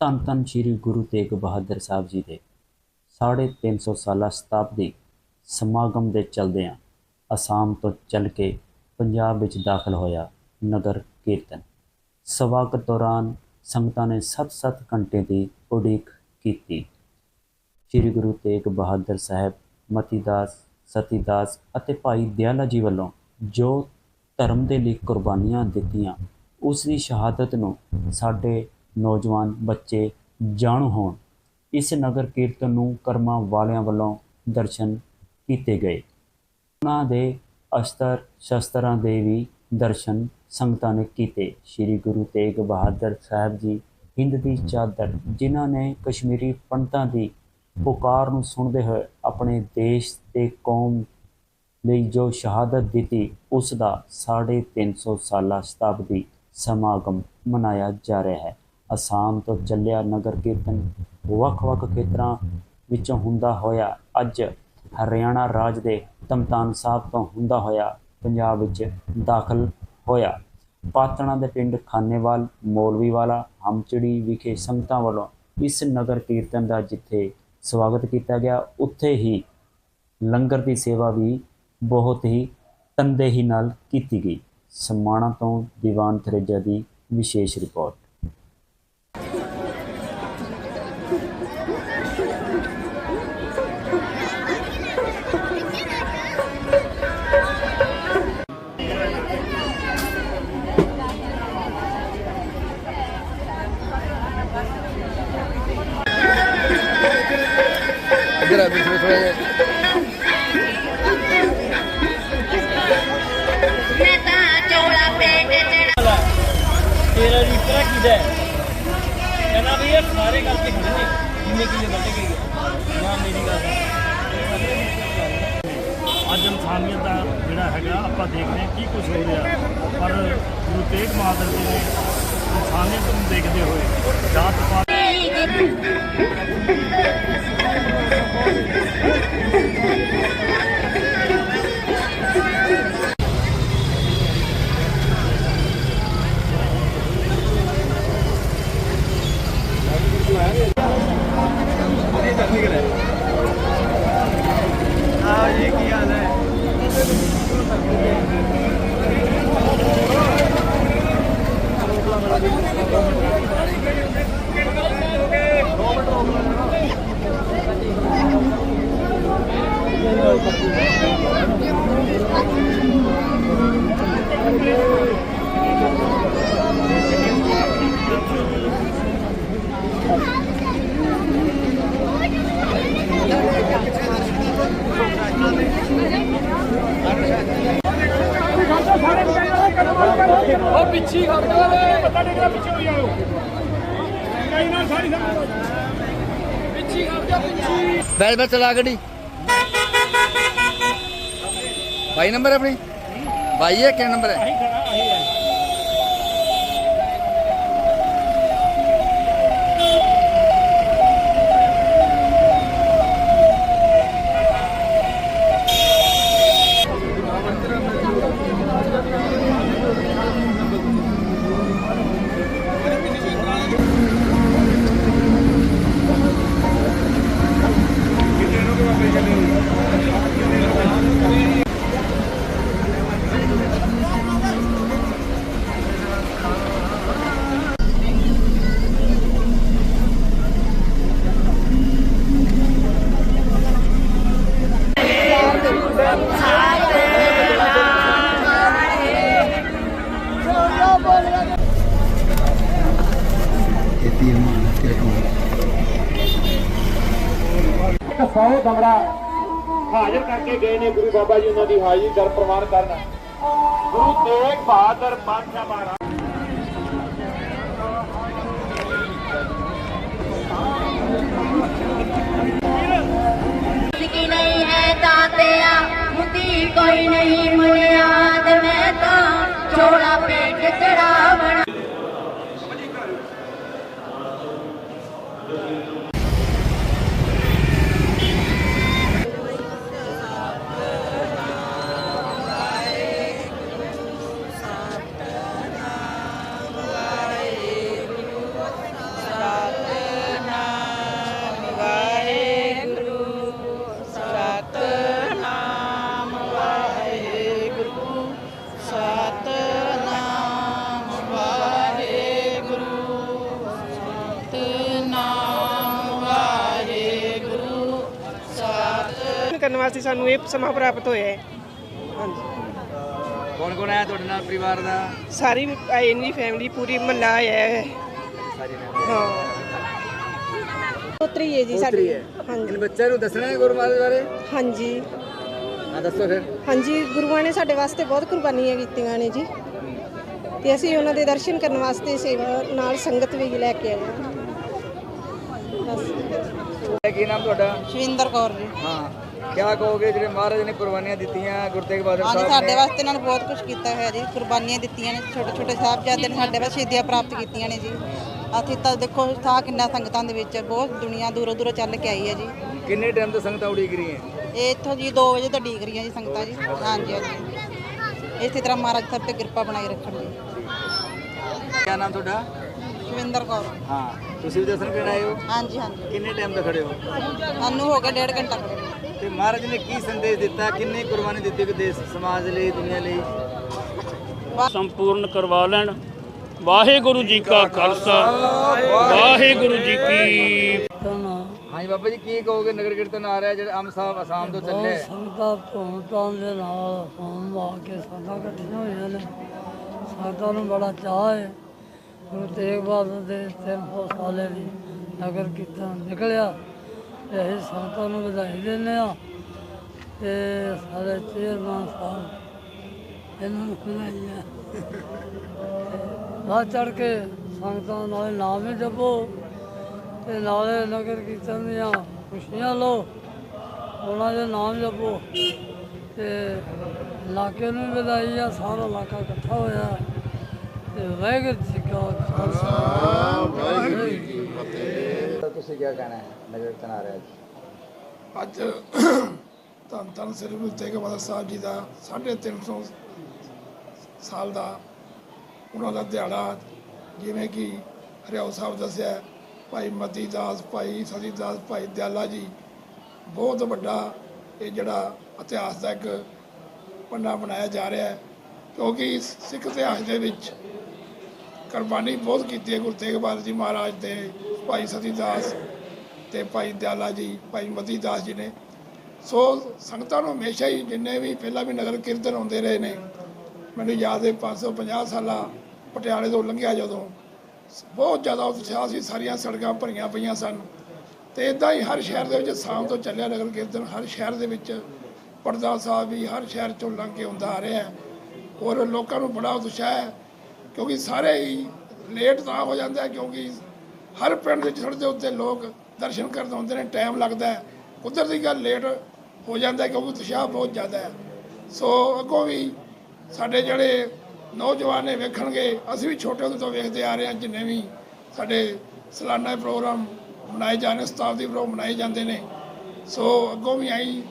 ਧੰਨ ਧੰਨ ਸ੍ਰੀ ਗੁਰੂ ਤੇਗ ਬਹਾਦਰ ਸਾਹਿਬ ਜੀ ਦੇ ਸਾਢੇ ਤਿੰਨ ਸੌ ਸਾਲਾ ਸ਼ਤਾਬਦੀ ਸਮਾਗਮ ਦੇ ਚਲਦਿਆਂ ਅਸਾਮ ਤੋਂ ਚੱਲ ਕੇ ਪੰਜਾਬ ਵਿੱਚ ਦਾਖਲ ਹੋਇਆ ਨਗਰ ਕੀਰਤਨ। ਸਵਾਗਤ ਦੌਰਾਨ ਸੰਗਤਾਂ ਨੇ 7-7 ਘੰਟੇ ਦੀ ਉਡੀਕ ਕੀਤੀ। ਸ੍ਰੀ ਗੁਰੂ ਤੇਗ ਬਹਾਦਰ ਸਾਹਿਬ, ਮਤੀਦਾਸ, ਸਤੀਦਾਸ ਅਤੇ ਭਾਈ ਦਿਆਲਾ ਜੀ ਵੱਲੋਂ ਜੋ ਧਰਮ ਦੇ ਲਈ ਕੁਰਬਾਨੀਆਂ ਦਿੱਤੀਆਂ, ਉਸ ਦੀ ਸ਼ਹਾਦਤ ਨੂੰ ਸਾਡੇ ਨੌਜਵਾਨ ਬੱਚੇ ਜਾਣੂ ਹੋਣ। ਇਸ ਨਗਰ ਕੀਰਤਨ ਨੂੰ ਕਰਮਾਂ ਵਾਲਿਆਂ ਵੱਲੋਂ ਦਰਸ਼ਨ ਕੀਤੇ ਗਏ। ਉਹਨਾਂ ਦੇ ਅਸਤਰ ਸ਼ਸਤਰਾਂ ਦੇ ਵੀ ਦਰਸ਼ਨ ਸੰਗਤਾਂ ਨੇ ਕੀਤੇ। ਸ੍ਰੀ ਗੁਰੂ ਤੇਗ ਬਹਾਦਰ ਸਾਹਿਬ ਜੀ ਹਿੰਦ ਦੀ ਚਾਦਰ, ਜਿਨ੍ਹਾਂ ਨੇ ਕਸ਼ਮੀਰੀ ਪੰਡਤਾਂ ਦੀ ਪੁਕਾਰ ਨੂੰ ਸੁਣਦੇ ਹੋਏ ਆਪਣੇ ਦੇਸ਼ ਤੇ ਕੌਮ ਲਈ ਜੋ ਸ਼ਹਾਦਤ ਦਿੱਤੀ, ਉਸ ਦਾ 350 ਸਾਲਾ ਸ਼ਤਾਬਦੀ ਸਮਾਗਮ ਮਨਾਇਆ ਜਾ ਰਿਹਾ ਹੈ। ਅਸਾਮ ਤੋਂ ਚੱਲਿਆ ਨਗਰ ਕੀਰਤਨ। ਵੱਖ-ਵੱਖ ਖੇਤਰਾਂ ਵਿੱਚੋਂ ਹੁੰਦਾ ਹੋਇਆ। ਅੱਜ ਹਰਿਆਣਾ ਰਾਜ ਦੇ ਤਮਤਾਨ ਸਾਹਿਬ ਤੋਂ ਹੁੰਦਾ ਹੋਇਆ ਪੰਜਾਬ ਵਿੱਚ ਦਾਖਲ ਹੋਇਆ। ਪਾਤਣਾ ਦੇ ਪਿੰਡ ਖਾਨੇਵਾਲ, ਮੌਲਵੀਵਾਲਾ, ਹਮਚੜੀ ਵਿਖੇ ਸੰਗਤਾਂ ਵੱਲੋਂ ਇਸ ਨਗਰ ਕੀਰਤਨ ਦਾ ਜਿੱਥੇ ਸਵਾਗਤ ਕੀਤਾ ਗਿਆ, ਉੱਥੇ ਹੀ ਲੰਗਰ ਦੀ ਸੇਵਾ ਵੀ ਬਹੁਤ ਹੀ ਤੰਦੇਹੀ ਨਾਲ ਕੀਤੀ ਗਈ। ਸਮਾਣਾ ਤੋਂ ਦੀਵਾਨ ਥਰੇਜਾ ਦੀ ਵਿਸ਼ੇਸ਼ ਰਿਪੋਰਟ। ਇੱਧਰ ਆ ਪਿੱਛੇ ਥੋੜਾ ਜਿਹਾ ਮੈਂ ਤਾਂ ਚੋਲਾ ਪੇਟ ਚੜਾ ਤੇਰਾ ਰੀਤਰਾ ਕਿਹਦਾ ਹੈ ਕਹਿੰਦਾ ਵੀ ਇਹ ਸਾਰੇ ਕਰਕੇ ਖੜੇ ਨੇ ਜਿੰਨੇ ਕਿਲੇ ਅੱਜ ਇਨਸਾਨੀਅਤ ਦਾ ਜਿਹੜਾ ਹੈਗਾ, ਆਪਾਂ ਦੇਖਦੇ ਹਾਂ ਕੀ ਕੁਝ ਹੋ ਰਿਹਾ। ਪਰ ਗੁਰੂ ਤੇਗ ਬਹਾਦਰ ਜੀ ਨੇ ਇਨਸਾਨੀਅਤ ਨੂੰ ਦੇਖਦੇ ਹੋਏ ਜਾਤ ਪਾਤ ਬੈਲ ਬੈਲ ਚਲਾ ਗੱਡੀ। ਬਾਈ ਨੰਬਰ ਹੈ ਆਪਣੀ? ਬਾਈ ਹੈ ਕਿਹੜਾ ਨੰਬਰ ਹੈ? ਸੌ ਦਮੜਾ ਹਾਜ਼ਰ ਕਰਕੇ ਗਏ ਨੇ ਗੁਰੂ ਬਾਬਾ ਜੀ ਉਹਨਾਂ ਦੀ ਹਾਜ਼ਰੀ ਦਰ ਪ੍ਰਵਾਨ ਕਰਨ ਗੁਰੂ ਤੇਗ ਬਹਾਦਰ ਪਾਤਸ਼ਾਹ ਮਹਾਰਾਜ। ਮੁੰਦੀ ਕੋਈ ਵਾਸਤੇ ਸਾਨੂੰ ਇਹ ਸਮਾਂ ਪ੍ਰਾਪਤ ਹੋਇਆ ਹੈ। ਹਾਂਜੀ। ਕੌਣ ਕੌਣ ਆਇਆ ਤੁਹਾਡੇ ਨਾਲ ਪਰਿਵਾਰ ਦਾ? ਸਾਰੀ ਆਏ ਨੀ ਫੈਮਿਲੀ ਪੂਰੀ ਮਹੱਲਾ ਆਇਆ ਹੈ। ਸਾਰੀ। ਹਾਂ। ਪੁੱਤਰੀ ਹੈ ਜੀ ਸਾਡੀ। ਹਾਂਜੀ। ਇਹਨ ਬੱਚਿਆਂ ਨੂੰ ਦੱਸਣਾ ਹੈ ਗੁਰੂ ਮਹਾਰਾਜ ਬਾਰੇ? ਹਾਂਜੀ। ਹਾਂ ਦੱਸੋ ਫਿਰ। ਹਾਂਜੀ ਗੁਰੂਆਂ ਨੇ ਸਾਡੇ ਵਾਸਤੇ ਬਹੁਤ ਕੁਰਬਾਨੀਆਂ ਕੀਤੀਆਂ ਨੇ ਜੀ। ਤੇ ਅਸੀਂ ਉਹਨਾਂ ਦੇ ਦਰਸ਼ਨ ਕਰਨ ਵਾਸਤੇ ਸੇਵਾ ਨਾਲ ਸੰਗਤ ਵੀ ਲੈ ਕੇ ਆਏ ਹਾਂ। ਬਸ। ਕੀ ਨਾਮ ਤੁਹਾਡਾ? ਸ਼ਵਿੰਦਰ ਕੌਰ ਜੀ। ਹਾਂ। ਕਿਆ ਕਹੋਗੇ ਜਿਹੜੇ ਮਹਾਰਾਜ ਨੇ ਕੁਰਬਾਨੀਆਂ ਦਿੱਤੀਆਂ ਗੁਰੂ ਤੇਗ ਬਹਾਦਰ ਹਾਂਜੀ ਸਾਹਿਬ ਸਾਡੇ ਨੇ? ਵਾਸਤੇ ਇਹਨਾਂ ਨੇ ਬਹੁਤ ਕੁਝ ਕੀਤਾ ਹੋਇਆ ਜੀ। ਕੁਰਬਾਨੀਆਂ ਦਿੱਤੀਆਂ ਨੇ ਛੋਟੇ ਛੋਟੇ ਸਾਹਿਬਜ਼ਾਦੇ ਨੇ ਸਾਡੇ ਵਾਸਤੇ ਸ਼ਹੀਦੀਆਂ ਪ੍ਰਾਪਤ ਕੀਤੀਆਂ ਨੇ ਜੀ। ਅਸੀਂ ਤਾਂ ਦੇਖੋ ਥਾ ਕਿੰਨਾ ਸੰਗਤਾਂ ਦੇ ਵਿੱਚ ਬਹੁਤ ਦੁਨੀਆ ਦੂਰੋਂ ਦੂਰੋਂ ਚੱਲ ਕੇ ਆਈ ਹੈ ਜੀ। ਕਿੰਨੇ ਟਾਈਮ ਤੋਂ ਸੰਗਤਾਂ ਉਡੀਕ ਰਹੀਆਂ? ਇਹ ਇੱਥੋਂ ਜੀ 2 ਵਜੇ ਤੋਂ ਡੀਕ ਰਹੀਆਂ ਜੀ ਸੰਗਤਾਂ ਜੀ। ਹਾਂਜੀ ਹਾਂਜੀ। ਇਸੇ ਤਰ੍ਹਾਂ ਮਹਾਰਾਜ ਸਭ ਤੇ ਕਿਰਪਾ ਬਣਾਈ ਰੱਖਣ ਜੀ ਕਿਆ ਨਾਮ ਤੁਹਾਡਾ? ਸ਼ਵਿੰਦਰ ਕੌਰ। ਹਾਂ ਤੁਸੀਂ ਵੀ ਦਰਸ਼ਨ ਕਰਨ ਆਏ ਹੋ? ਹਾਂਜੀ ਹਾਂਜੀ। ਕਿੰਨੇ ਟਾਈਮ ਤੋਂ ਖੜੇ ਹੋ? ਸਾਨੂੰ ਹੋ ਗਿਆ ਡੇਢ ਘੰਟਾ। ਖੜੇ ਨੂੰ। ਤੇ ਮਹਾਰਾਜ ਨੇ ਕੀ ਸੰਦੇਸ਼ ਦਿੱਤਾ? ਕਿੰਨੀ ਕੁਰਬਾਨੀ ਦਿੱਤੀ ਕਿ ਦੇਸ਼ ਸਮਾਜ ਲਈ ਦੁਨੀਆ ਲਈ? ਸੰਪੂਰਨ ਕਰਵਾ ਲੈਣ। ਵਾਹਿਗੁਰੂ ਜੀ ਕਾ ਖਾਲਸਾ। ਵਾਹਿਗੁਰੂ ਜੀ ਕੀ ਹਾਂਜੀ ਬਾਬਾ ਜੀ ਕੀ ਕਹੋਗੇ? ਨਗਰ ਕੀਰਤਨ ਆ ਰਿਹਾ ਜਿਹੜਾ ਅੰਮ ਸਾਹਿਬ ਅਸਾਮ ਤੋਂ ਚੱਲੇ। ਸੰਗਤਾਂ ਧੂਮਧਾਮ ਦੇ ਨਾਲ ਹੋਮ ਆ ਕੇ ਸੰਗਤਾਂ ਇਕੱਠੀਆਂ ਹੋਈਆਂ ਨੇ। ਸੰਗਤਾਂ ਨੂੰ ਬੜਾ ਚਾਅ ਹੈ। ਗੁਰੂ ਤੇਗ ਬਹਾਦਰ ਦੇ 300 ਸਾਲੇ ਦੀ ਨਗਰ ਕੀਰਤਨ ਨਿਕਲਿਆ। ਤੇ ਅਸੀਂ ਸੰਗਤਾਂ ਨੂੰ ਵਧਾਈ ਦਿੰਦੇ ਆ ਤੇ ਸਾਡੇ ਚੇਅਰਮੈਨ ਸਾਹਿਬ ਇਹਨਾਂ ਨੂੰ ਵਧਾਈ ਹੈ। ਰਾਹ ਚੜ ਕੇ ਸੰਗਤਾਂ ਨਾਲ ਨਾਮ ਹੀ ਜਪੋ ਤੇ ਨਾਲੇ ਨਗਰ ਕੀਰਤਨ ਦੀਆਂ ਖੁਸ਼ੀਆਂ ਲਓ। ਉਹਨਾਂ ਦੇ ਨਾਮ ਜਪੋ ਤੇ ਇਲਾਕੇ ਨੂੰ ਵੀ ਵਧਾਈ ਆ, ਸਾਰਾ ਇਲਾਕਾ ਇਕੱਠਾ ਹੋਇਆ। ਤੇ ਵਾਹਿਗੁਰੂ ਜੀ ਕਾ ਖਾਲਸਾ। ਵਾਹਿਗੁਰੂ ਤੁਸੀਂ ਕੀ ਕਹਿਣਾ ਹੈ ਨਗਰ ਕੀਰਤਨ ਜੀ ਅੱਜ ਧੰਨ ਧੰਨ ਸ੍ਰੀ ਗੁਰੂ ਤੇਗ ਬਹਾਦਰ ਸਾਹਿਬ ਜੀ ਦਾ 350 ਸਾਲ ਦਾ ਉਹਨਾਂ ਦਾ ਦਿਹਾੜਾ ਜਿਵੇਂ ਕਿ ਹਰਿਆਉ ਸਾਹਿਬ ਦੱਸਿਆ ਭਾਈ ਮਤੀ ਦਾਸ, ਭਾਈ ਸਤੀ ਦਾਸ, ਭਾਈ ਦਿਆਲਾ ਜੀ, ਬਹੁਤ ਵੱਡਾ ਇਹ ਜਿਹੜਾ ਇਤਿਹਾਸ ਦਾ ਇੱਕ ਪੰਨਾ ਬਣਾਇਆ ਜਾ ਰਿਹਾ ਹੈ। ਕਿਉਂਕਿ ਸਿੱਖ ਇਤਿਹਾਸ ਦੇ ਵਿੱਚ ਕੁਰਬਾਨੀ ਬਹੁਤ ਕੀਤੀ ਹੈ ਗੁਰੂ ਤੇਗ ਬਹਾਦਰ ਜੀ ਮਹਾਰਾਜ ਦੇ ਭਾਈ ਸਤੀ ਦਾਸ ਤੇ ਭਾਈ ਦਿਆਲਾ ਜੀ, ਭਾਈ ਮਤੀ ਦਾਸ ਜੀ ਨੇ। ਸੋ ਸੰਗਤਾਂ ਨੂੰ ਹਮੇਸ਼ਾ ਹੀ ਜਿੰਨੇ ਵੀ ਪਹਿਲਾਂ ਵੀ ਨਗਰ ਕੀਰਤਨ ਆਉਂਦੇ ਰਹੇ ਨੇ, ਮੈਨੂੰ ਯਾਦ ਹੈ 550 ਸਾਲਾਂ ਪਟਿਆਲੇ ਤੋਂ ਲੰਘਿਆ ਜਦੋਂ। ਬਹੁਤ ਜ਼ਿਆਦਾ ਉਤਸ਼ਾਹ ਸੀ, ਸਾਰੀਆਂ ਸੜਕਾਂ ਭਰੀਆਂ ਪਈਆਂ ਸਨ। ਤੇ ਇਦਾਂ ਹੀ ਹਰ ਸ਼ਹਿਰ ਦੇ ਵਿੱਚ ਸ਼ਾਮ ਤੋਂ ਚੱਲਿਆ ਨਗਰ ਕੀਰਤਨ, ਹਰ ਸ਼ਹਿਰ ਦੇ ਵਿੱਚ ਪਰਦਾ ਸਾਹਿਬ ਵੀ ਹਰ ਸ਼ਹਿਰ ਚੋਂ ਲੰਘ ਕੇ ਹੁੰਦਾ ਆ ਰਿਹਾ। ਔਰ ਲੋਕਾਂ ਨੂੰ ਬੜਾ ਉਤਸ਼ਾਹ ਹੈ, ਕਿਉਂਕਿ ਸਾਰੇ ਹੀ ਲੇਟ ਤਾਂ ਹੋ ਜਾਂਦਾ ਕਿਉਂਕਿ ਹਰ ਪਿੰਡ ਦੇ ਛੜ ਦੇ ਉੱਤੇ ਲੋਕ ਦਰਸ਼ਨ ਕਰਨ ਆਉਂਦੇ ਨੇ ਟਾਈਮ ਲੱਗਦਾ ਹੈ। ਉਧਰ ਦੀ ਗੱਲ ਲੇਟ ਹੋ ਜਾਂਦਾ ਕਿਉਂਕਿ ਉਤਸ਼ਾਹ ਬਹੁਤ ਜ਼ਿਆਦਾ ਹੈ। ਸੋ ਅੱਗੋਂ ਵੀ ਸਾਡੇ ਜਿਹੜੇ ਨੌਜਵਾਨ ਨੇ ਵੇਖਣਗੇ, ਅਸੀਂ ਵੀ ਛੋਟੇ ਹੁੰਦੇ ਤੋਂ ਵੇਖਦੇ ਆ ਰਹੇ ਹਾਂ, ਜਿੰਨੇ ਵੀ ਸਾਡੇ ਸਾਲਾਨਾ ਪ੍ਰੋਗਰਾਮ ਮਨਾਏ ਜਾਂਦੇ ਸ਼ਤਾਬਦੀ ਪ੍ਰੋਗਰਾਮ ਮਨਾਏ ਜਾਂਦੇ ਨੇ। ਸੋ ਅੱਗੋਂ ਵੀ ਆਈ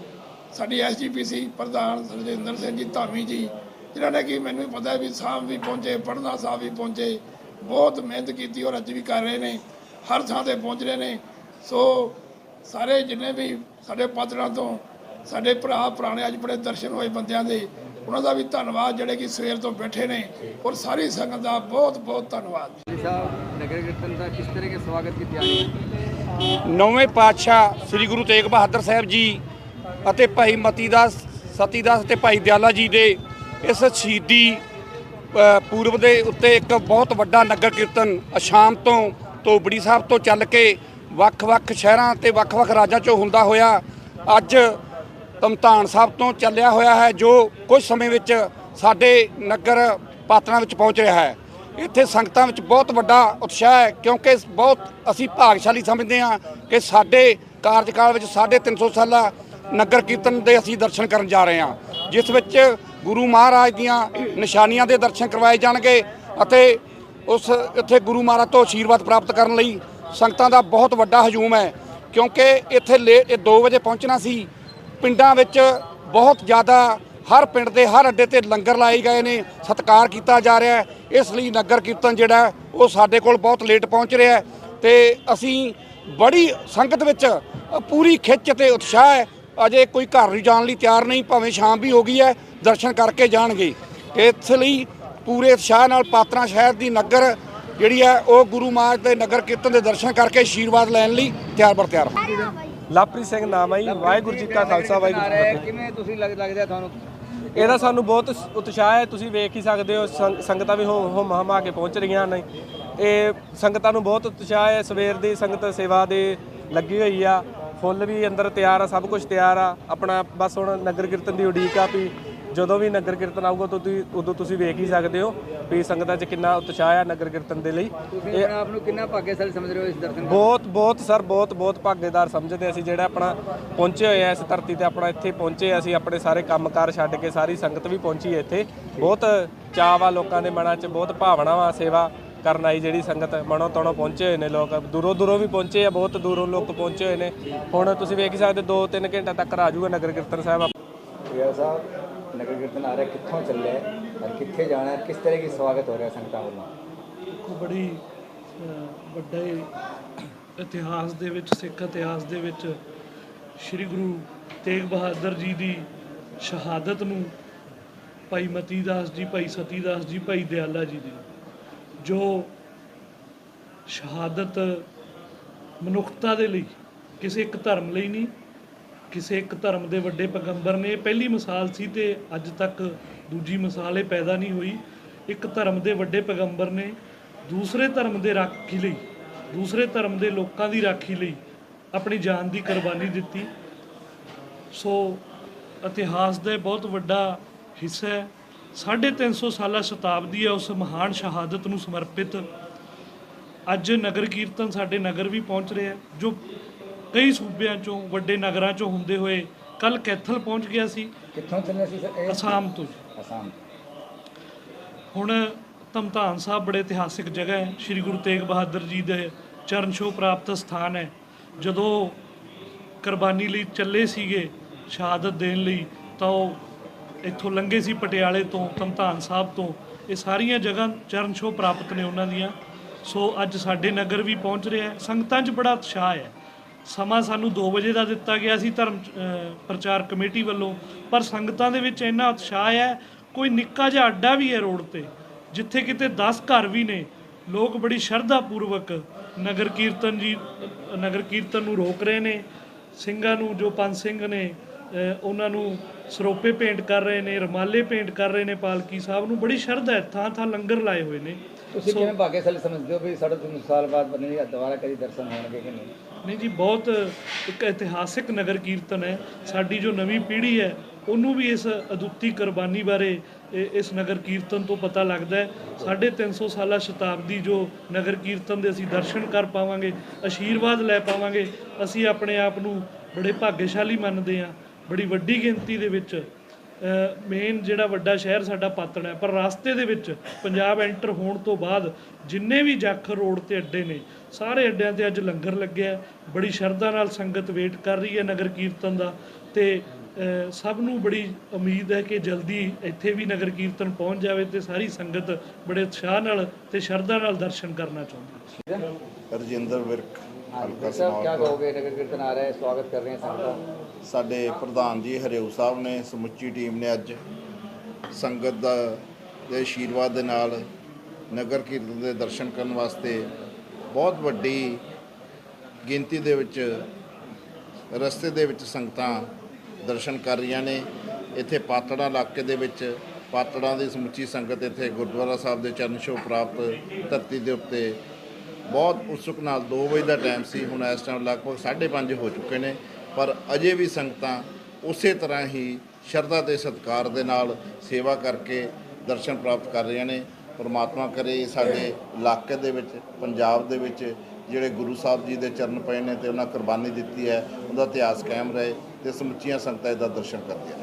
ਸਾਡੀ ਐਸਜੀਪੀਸੀ ਪ੍ਰਧਾਨ ਸਰਜਿੰਦਰ ਸਿੰਘ ਜੀ, ਧਾਮੀ ਜੀ, ਜਿਨ੍ਹਾਂ ਨੇ ਕਿ ਮੈਨੂੰ ਪਤਾ ਵੀ ਸਾਹਿਬ ਵੀ ਪਹੁੰਚੇ ਪੜਨਾ ਸਾਹਿਬ ਵੀ ਪਹੁੰਚੇ। ਬਹੁਤ ਮਿਹਨਤ ਕੀਤੀ ਔਰ ਅੱਜ ਵੀ ਕਰ ਰਹੇ ਨੇ ਹਰ ਥਾਂ ਤੇ ਪਹੁੰਚ ਰਹੇ ਨੇ। ਸੋ ਸਾਰੇ ਜਿੰਨੇ ਵੀ ਸਾਡੇ ਪਾਤਰਾਂ ਤੋਂ ਸਾਡੇ ਭਰਾ ਪੁਰਾਣੇ ਅੱਜ ਬੜੇ ਦਰਸ਼ਨ ਹੋਏ ਬੰਦਿਆਂ ਦੇ ਉਹਨਾਂ ਦਾ ਵੀ ਧੰਨਵਾਦ ਜਿਹੜੇ ਕਿ ਸਵੇਰ ਤੋਂ ਬੈਠੇ ਨੇ ਔਰ ਸਾਰੀ ਸੰਗਤ ਦਾ ਬਹੁਤ ਬਹੁਤ ਧੰਨਵਾਦ। ਸਾਹਿਬ ਨਗਰ ਕੀਰਤਨ ਦਾ ਕਿਸ ਤਰ੍ਹਾਂ ਕੇ ਸਵਾਗਤ ਕੀ ਤਿਆਰੀ ਨੌਵੇਂ ਪਾਤਸ਼ਾਹ ਸ੍ਰੀ ਗੁਰੂ ਤੇਗ ਬਹਾਦਰ ਸਾਹਿਬ ਜੀ ਅਤੇ ਭਾਈ ਮਤੀ ਦਾਸ ਸਤੀ ਦਾਸ ਤੇ ਭਾਈ ਦਿਆਲਾ ਜੀ ਦੇ ਇਸ ਸ਼ਹੀਦੀ ਪੂਰਬ ਦੇ ਉੱਤੇ ਇੱਕ ਬਹੁਤ ਵੱਡਾ ਨਗਰ ਕੀਰਤਨ ਅਸ਼ਾਮ ਤੋਂ ਧੋਬੜੀ ਸਾਹਿਬ ਤੋਂ ਚੱਲ ਕੇ ਵੱਖ-ਵੱਖ ਸ਼ਹਿਰਾਂ ਤੇ ਵੱਖ-ਵੱਖ ਰਾਜਾਂ ਚੋਂ ਹੁੰਦਾ ਹੋਇਆ ਅੱਜ ਤਮਤਾਨ ਸਾਹਿਬ ਤੋਂ ਚੱਲਿਆ ਹੋਇਆ ਹੈ, ਜੋ ਕੁਝ ਸਮੇਂ ਵਿੱਚ ਸਾਡੇ ਨਗਰ ਪਾਤਰਾਂ ਵਿੱਚ ਪਹੁੰਚ ਰਿਹਾ ਹੈ। ਇੱਥੇ ਸੰਗਤਾਂ ਵਿੱਚ ਬਹੁਤ ਵੱਡਾ ਉਤਸ਼ਾਹ ਹੈ, ਕਿਉਂਕਿ ਬਹੁਤ ਅਸੀਂ ਭਾਗਸ਼ਾਲੀ ਸਮਝਦੇ ਹਾਂ ਕਿ ਸਾਡੇ ਕਾਰਜਕਾਲ ਵਿੱਚ 350 ਸਾਲਾ ਨਗਰ ਕੀਰਤਨ ਦੇ ਅਸੀਂ ਦਰਸ਼ਨ ਕਰਨ ਜਾ ਰਹੇ ਹਾਂ, ਜਿਸ ਵਿੱਚ ਗੁਰੂ ਮਹਾਰਾਜ ਦੀਆਂ ਨਿਸ਼ਾਨੀਆਂ ਦੇ ਦਰਸ਼ਨ ਕਰਵਾਏ ਜਾਣਗੇ ਅਤੇ ਉਸ ਇੱਥੇ ਗੁਰੂ ਮਹਾਰਾਜ ਤੋਂ ਆਸ਼ੀਰਵਾਦ ਪ੍ਰਾਪਤ ਕਰਨ ਲਈ ਸੰਗਤਾਂ ਦਾ ਬਹੁਤ ਵੱਡਾ ਹਜੂਮ ਹੈ, ਕਿਉਂਕਿ ਇੱਥੇ ਲੇ- ਇਹ 2 ਵਜੇ ਪਹੁੰਚਣਾ ਸੀ। ਪਿੰਡਾਂ ਵਿੱਚ ਬਹੁਤ ਜ਼ਿਆਦਾ ਹਰ ਪਿੰਡ ਦੇ ਹਰ ਅੱਡੇ ਤੇ ਲੰਗਰ ਲਾਏ ਗਏ ਨੇ, ਸਤਿਕਾਰ ਕੀਤਾ ਜਾ ਰਿਹਾ ਹੈ। ਇਸ ਲਈ ਨਗਰ ਕੀਰਤਨ ਜਿਹੜਾ ਉਹ ਸਾਡੇ ਕੋਲ ਬਹੁਤ ਲੇਟ ਪਹੁੰਚ ਰਿਹਾ ਹੈ ਤੇ ਅਸੀਂ ਬੜੀ ਸੰਗਤ ਵਿੱਚ ਪੂਰੀ ਖਿੱਚ ਤੇ ਉਤਸ਼ਾਹ ਹੈ। ਅਜੇ ਕੋਈ ਘਰ ਨੂੰ ਜਾਣ ਲਈ ਤਿਆਰ ਨਹੀਂ, ਭਾਵੇਂ ਸ਼ਾਮ ਵੀ ਹੋ ਗਈ ਹੈ, ਦਰਸ਼ਨ ਕਰਕੇ ਜਾਣਗੇ। ਇਸ ਲਈ ਪੂਰੇ ਉਤਸ਼ਾਹ ਨਾਲ ਪਾਤਰਾ ਸ਼ਹਿਰ ਦੀ ਨਗਰ ਜਿਹੜੀ ਹੈ ਉਹ ਗੁਰੂ ਮਹਾਰਾਜ ਦੇ ਨਗਰ ਕੀਰਤਨ ਦੇ ਦਰਸ਼ਨ ਕਰਕੇ ਆਸ਼ੀਰਵਾਦ ਲੈਣ ਲਈ ਤਿਆਰ ਬਰ ਤਿਆਰ। ਲਵਪ੍ਰੀਤ ਸਿੰਘ ਨਾਮ ਹੈ ਜੀ ਵਾਹਿਗੁਰੂ ਜੀ ਕਾ ਖਾਲਸਾ ਵਾਹਿਗੁਰੂ ਜੀ ਕੀ ਫਤਿਹ। ਕਿਵੇਂ ਤੁਸੀਂ ਲੱਗ ਲੱਗਦਾ ਤੁਹਾਨੂੰ? ਇਹਦਾ ਸਾਨੂੰ ਬਹੁਤ ਉਤਸ਼ਾਹ ਹੈ ਤੁਸੀਂ ਵੇਖ ਹੀ ਸਕਦੇ ਹੋ ਸੰਗਤਾਂ ਵੀ ਹੁਮ ਹੁਮ ਹਮਾ ਕੇ ਪਹੁੰਚ ਰਹੀਆਂ ਨੇ। ਇਹ ਸੰਗਤਾਂ ਨੂੰ ਬਹੁਤ ਉਤਸ਼ਾਹ ਹੈ ਸਵੇਰ ਦੀ ਸੰਗਤ ਸੇਵਾ ਦੇ ਲੱਗੀ ਹੋਈ ਆ। ਫੁੱਲ ਵੀ ਅੰਦਰ ਤਿਆਰ ਆ ਸਭ ਕੁਝ ਤਿਆਰ ਆ। ਆਪਣਾ ਬਸ ਹੁਣ ਨਗਰ ਕੀਰਤਨ ਦੀ ਉਡੀਕ ਆ ਵੀ ਜਦੋਂ ਵੀ ਨਗਰ ਕੀਰਤਨ ਆਊਗਾ ਤਾਂ ਤੁਸੀਂ ਉਦੋਂ ਤੁਸੀਂ ਵੇਖ ਹੀ ਸਕਦੇ ਹੋ ਵੀ ਸੰਗਤਾਂ 'ਚ ਕਿੰਨਾ ਉਤਸ਼ਾਹ ਆ ਨਗਰ ਕੀਰਤਨ ਦੇ ਲਈ। ਤੁਸੀਂ ਆਪ ਨੂੰ ਕਿੰਨਾ ਭਾਗਿਆਸ਼ਾਲੀ ਸਮਝ ਰਹੇ ਹੋ ਇਸ ਦਰਸ਼ਨ ਬਹੁਤ ਬਹੁਤ ਸਰ ਬਹੁਤ ਬਹੁਤ ਭਾਗੇਦਾਰ ਸਮਝਦੇ ਅਸੀਂ ਜਿਹੜਾ ਆਪਣਾ ਪਹੁੰਚੇ ਹੋਏ ਆ ਇਸ ਧਰਤੀ ਤੇ ਆਪਣਾ ਇੱਥੇ ਪਹੁੰਚੇ ਅਸੀਂ ਆਪਣੇ ਸਾਰੇ ਕੰਮਕਾਰ ਛੱਡ ਕੇ ਸਾਰੀ ਸੰਗਤ ਵੀ ਪਹੁੰਚੀ ਹੈ ਇੱਥੇ। ਬਹੁਤ ਚਾਅ ਵਾ ਲੋਕਾਂ ਦੇ ਮਨਾਂ 'ਚ ਬਹੁਤ ਭਾਵਨਾ ਵਾ ਸੇਵਾ ਕਰਨ ਆਈ ਜਿਹੜੀ ਸੰਗਤ ਮਨੋਂ ਤਣੋਂ ਪਹੁੰਚੇ ਹੋਏ ਨੇ ਲੋਕ। ਦੂਰੋਂ ਦੂਰੋਂ ਵੀ ਪਹੁੰਚੇ ਆ ਬਹੁਤ ਦੂਰੋਂ ਲੋਕ ਪਹੁੰਚੇ ਹੋਏ ਨੇ। ਹੁਣ ਤੁਸੀਂ ਵੇਖ ਹੀ ਸਕਦੇ 2-3 ਘੰਟੇ ਤੱਕ ਆ ਜਾਊਗਾ ਨਗਰ ਕੀਰਤਨ ਸਾਹਿਬ। ਭਈਆ ਸਾਹਿਬ ਨਗਰ ਕੀਰਤਨ ਆ ਰਿਹਾ ਕਿੱਥੋਂ ਚੱਲਿਆ ਹੈ ਔਰ ਕਿੱਥੇ ਜਾਣਾ ਹੈ ਕਿਸ ਤਰ੍ਹਾਂ ਕੀ ਸਵਾਗਤ ਹੋ ਰਿਹਾ ਸੰਗਤਾਂ ਵੱਲੋਂ? ਦੇਖੋ ਬੜੀ ਅ, ਵੱਡੇ ਇਤਿਹਾਸ ਦੇ ਵਿੱਚ ਸਿੱਖ ਇਤਿਹਾਸ ਦੇ ਵਿੱਚ ਸ੍ਰੀ ਗੁਰੂ ਤੇਗ ਬਹਾਦਰ ਜੀ ਦੀ ਸ਼ਹਾਦਤ ਨੂੰ ਭਾਈ ਮਤੀ ਦਾਸ ਜੀ ਭਾਈ ਸਤੀ ਦਾਸ ਜੀ ਭਾਈ ਦਿਆਲਾ ਜੀ ਦੀ ਜੋ ਸ਼ਹਾਦਤ ਮਨੁੱਖਤਾ ਦੇ ਲਈ ਕਿਸੇ ਇੱਕ ਧਰਮ ਲਈ ਨਹੀਂ ਕਿਸੇ ਇੱਕ ਧਰਮ ਦੇ ਵੱਡੇ ਪੈਗੰਬਰ ਨੇ, ਇਹ ਪਹਿਲੀ ਮਿਸਾਲ ਸੀ ਤੇ ਅੱਜ ਤੱਕ ਦੂਜੀ ਮਿਸਾਲ ਇਹ ਪੈਦਾ ਨਹੀਂ ਹੋਈ। ਇੱਕ ਧਰਮ ਦੇ ਵੱਡੇ ਪੈਗੰਬਰ ਨੇ ਦੂਸਰੇ ਧਰਮ ਦੇ ਰਾਖੀ ਲਈ, ਦੂਸਰੇ ਧਰਮ ਦੇ ਲੋਕਾਂ ਦੀ ਰਾਖੀ ਲਈ ਆਪਣੀ ਜਾਨ ਦੀ ਕੁਰਬਾਨੀ ਦਿੱਤੀ। ਸੋ ਇਤਿਹਾਸ ਦਾ ਇਹ ਬਹੁਤ ਵੱਡਾ ਹਿੱਸਾ ਹੈ। 350 ਸਾਲਾ ਸ਼ਤਾਬਦੀ ਹੈ ਉਸ ਮਹਾਨ ਸ਼ਹਾਦਤ ਨੂੰ ਸਮਰਪਿਤ। ਅੱਜ ਨਗਰ ਕੀਰਤਨ ਸਾਡੇ ਨਗਰ ਵੀ ਪਹੁੰਚ ਰਿਹਾ ਜੋ ਕਈ ਸੂਬਿਆਂ ਚੋਂ ਵੱਡੇ ਨਗਰਾਂ ਚੋਂ ਹੁੰਦੇ ਹੋਏ ਕੱਲ ਕੈਥਲ ਪਹੁੰਚ ਗਿਆ ਸੀ। ਕਿੱਥੋਂ ਚੱਲੇ ਸੀ ਸਰ ਇਹ ਅਸਾਮ ਤੋਂ ਜੀ। ਅਸਾਮ ਹੁਣ ਧਮਧਾਨ ਸਾਹਿਬ ਬੜੇ ਇਤਿਹਾਸਿਕ ਜਗ੍ਹਾ ਹੈ। ਸ੍ਰੀ ਗੁਰੂ ਤੇਗ ਬਹਾਦਰ ਜੀ ਦੇ ਚਰਨ ਛੋਹ ਪ੍ਰਾਪਤ ਸਥਾਨ ਹੈ। ਜਦੋਂ ਕੁਰਬਾਨੀ ਲਈ ਚੱਲੇ ਸੀਗੇ ਸ਼ਹਾਦਤ ਦੇਣ ਲਈ ਤਾਂ ਉਹ ਇੱਥੋਂ ਲੰਘੇ ਸੀ ਪਟਿਆਲੇ ਤੋਂ ਧਮਧਾਨ ਸਾਹਿਬ ਤੋਂ। ਇਹ ਸਾਰੀਆਂ ਜਗ੍ਹਾ ਚਰਨ ਛੋਹ ਪ੍ਰਾਪਤ ਨੇ ਉਹਨਾਂ ਦੀਆਂ। ਸੋ ਅੱਜ ਸਾਡੇ ਨਗਰ ਵੀ ਪਹੁੰਚ ਰਿਹਾ ਹੈ। ਸੰਗਤਾਂ 'ਚ ਬੜਾ ਉਤਸ਼ਾਹ ਹੈ। ਸਮਾਂ ਸਾਨੂੰ 2 ਵਜੇ ਦਾ ਦਿੱਤਾ ਗਿਆ ਸੀ ਧਰਮ ਪ੍ਰਚਾਰ ਕਮੇਟੀ ਵੱਲੋਂ ਪਰ ਸੰਗਤਾਂ ਦੇ ਵਿੱਚ ਇੰਨਾ ਉਤਸ਼ਾਹ ਹੈ ਕੋਈ ਨਿੱਕਾ ਜਿਹਾ ਅੱਡਾ ਵੀ ਹੈ ਰੋਡ ਤੇ ਜਿੱਥੇ ਕਿਤੇ 10 ਘਰ ਵੀ ਨੇ ਲੋਕ ਬੜੀ ਸ਼ਰਧਾ ਪੂਰਵਕ ਨਗਰ ਕੀਰਤਨ ਜੀ ਨਗਰ ਕੀਰਤਨ ਨੂੰ ਰੋਕ ਰਹੇ ਨੇ ਸਿੰਘਾਂ ਨੂੰ ਜੋ ਪੰਜ ਸਿੰਘ ਨੇ ਉਹਨਾਂ ਨੂੰ ਸਰੋਪੇ ਪੇਂਟ ਕਰ ਰਹੇ ਨੇ ਰਮਾਲੇ ਪੇਂਟ ਕਰ ਰਹੇ ਨੇ ਪਾਲਕੀ ਸਾਹਿਬ ਨੂੰ ਬੜੀ ਸ਼ਰਧਾ ਹੈ ਥਾਂ ਥਾਂ ਲੰਗਰ ਲਾਏ ਹੋਏ ਨੇ। ਤੁਸੀਂ ਕਿਵੇਂ ਭਾਗਿਆਸ਼ਾਲੀ ਸਮਝਦੇ ਹੋ ਵੀ ਸਾਡੇ ਤਿੰਨ ਸਾਲ ਬਾਅਦ ਬੰਦੇ ਦੀ ਦੁਬਾਰਾ ਕਦੀ ਦਰਸ਼ਨ ਹੋਣਗੇ ਕਿ ਨਹੀਂ? ਨਹੀਂ ਜੀ ਬਹੁਤ ਇੱਕ ਇਤਿਹਾਸਿਕ ਨਗਰ ਕੀਰਤਨ ਹੈ। ਸਾਡੀ ਜੋ ਨਵੀਂ ਪੀੜ੍ਹੀ ਹੈ, ਉਹਨੂੰ ਵੀ ਇਸ ਅਦੁੱਤੀ ਕੁਰਬਾਨੀ ਬਾਰੇ ਇਹ- ਇਸ ਨਗਰ ਕੀਰਤਨ ਤੋਂ ਪਤਾ ਲੱਗਦਾ ਹੈ। 350 ਸਾਲਾ ਸ਼ਤਾਬਦੀ ਜੋ ਨਗਰ ਕੀਰਤਨ ਦੇ ਅਸੀਂ ਦਰਸ਼ਨ ਕਰ ਪਾਵਾਂਗੇ ਆਸ਼ੀਰਵਾਦ ਲੈ ਪਾਵਾਂਗੇ, ਅਸੀਂ ਆਪਣੇ ਆਪ ਨੂੰ ਬੜੇ ਭਾਗਸ਼ਾਲੀ ਮੰਨਦੇ ਹਾਂ। ਬੜੀ ਵੱਡੀ ਗਿਣਤੀ ਦੇ ਵਿੱਚ ਮੇਨ ਜਿਹੜਾ ਵੱਡਾ ਸ਼ਹਿਰ ਸਾਡਾ ਪਾਤਣ ਹੈ ਪਰ ਰਸਤੇ ਦੇ ਵਿੱਚ ਪੰਜਾਬ ਐਂਟਰ ਹੋਣ ਤੋਂ ਬਾਅਦ ਜਿੰਨੇ ਵੀ ਜਾਖਰ ਰੋਡ ਤੇ ਅੱਡੇ ਨੇ ਸਾਰੇ ਅੱਡਿਆਂ ਤੇ ਅੱਜ ਲੰਗਰ ਲੱਗਿਆ। ਬੜੀ ਸ਼ਰਧਾ ਨਾਲ ਸੰਗਤ ਵੇਟ ਕਰ ਰਹੀ ਹੈ ਨਗਰ ਕੀਰਤਨ ਦਾ ਤੇ ਸਭ ਨੂੰ ਬੜੀ ਉਮੀਦ ਹੈ ਕਿ ਜਲਦੀ ਇੱਥੇ ਵੀ ਨਗਰ ਕੀਰਤਨ ਪਹੁੰਚ ਜਾਵੇ ਤੇ ਸਾਰੀ ਸੰਗਤ ਬੜੇ ਉਤਸ਼ਾਹ ਨਾਲ ਤੇ ਸ਼ਰਧਾ ਨਾਲ ਦਰਸ਼ਨ ਕਰਨਾ ਚਾਹੁੰਦੀ ਹੈ ਰਜਿੰਦਰ ਵਿਰਕ ਹਲਕਾ ਸਰ ਕੀ ਸਮਾਜ ਤੋਂ। ਕਹੋਗੇ ਨਗਰ ਕੀਰਤਨ ਆ ਰਿਹਾ ਹੈ ਸਵਾਗਤ ਕਰ ਰਹੇ ਹਾਂ ਸੰਗਤਾਂ ਸਾਡੇ ਪ੍ਰਧਾਨ ਜੀ ਹਰਿਓ ਸਾਹਿਬ ਨੇ, ਸਮੁੱਚੀ ਟੀਮ ਨੇ ਅੱਜ ਸੰਗਤ ਦਾ ਦੇ ਆਸ਼ੀਰਵਾਦ ਦੇ ਨਾਲ ਨਗਰ ਕੀਰਤਨ ਦੇ ਦਰਸ਼ਨ ਕਰਨ ਵਾਸਤੇ ਬਹੁਤ ਵੱਡੀ ਗਿਣਤੀ ਦੇ ਵਿੱਚ, ਰਸਤੇ ਦੇ ਵਿੱਚ ਸੰਗਤਾਂ ਦਰਸ਼ਨ ਕਰ ਰਹੀਆਂ ਨੇ। ਇੱਥੇ ਪਾਤੜਾ ਇਲਾਕੇ ਦੇ ਵਿੱਚ, ਪਾਤੜਾਂ ਦੀ ਸਮੁੱਚੀ ਸੰਗਤ ਇੱਥੇ ਗੁਰਦੁਆਰਾ ਸਾਹਿਬ ਦੇ ਚਰਨ ਛੋਹ ਪ੍ਰਾਪਤ ਧਰਤੀ ਦੇ ਉੱਤੇ ਬਹੁਤ ਉਤਸੁਕ ਨਾਲ 2 ਵਜੇ ਦਾ ਟਾਈਮ ਸੀ। ਹੁਣ ਇਸ ਟਾਈਮ ਲਗਭਗ 5:30 ਹੋ ਚੁੱਕੇ ਨੇ। ਪਰ ਅਜੇ ਵੀ ਸੰਗਤਾਂ ਉਸੇ ਤਰ੍ਹਾਂ ਹੀ ਸ਼ਰਧਾ ਤੇ ਸਤਿਕਾਰ ਦੇ ਨਾਲ ਸੇਵਾ ਕਰਕੇ ਦਰਸ਼ਨ ਪ੍ਰਾਪਤ ਕਰ ਰਹੀਆਂ ਨੇ। ਪਰਮਾਤਮਾ ਕਰੇ ਸਾਡੇ ਇਲਾਕੇ ਦੇ ਵਿੱਚ, ਪੰਜਾਬ ਦੇ ਵਿੱਚ ਜਿਹੜੇ ਗੁਰੂ ਸਾਹਿਬ ਜੀ ਦੇ ਚਰਨ ਪਏ ਨੇ ਤੇ ਉਹਨਾਂ ਕੁਰਬਾਨੀ ਦਿੱਤੀ ਹੈ, ਉਹਦਾ ਇਤਿਹਾਸ ਕਾਇਮ ਰਹੇ ਤੇ ਸਮੁੱਚੀਆਂ ਸੰਗਤਾਂ ਇਹਦਾ ਦਰਸ਼ਨ ਕਰਦੀਆਂ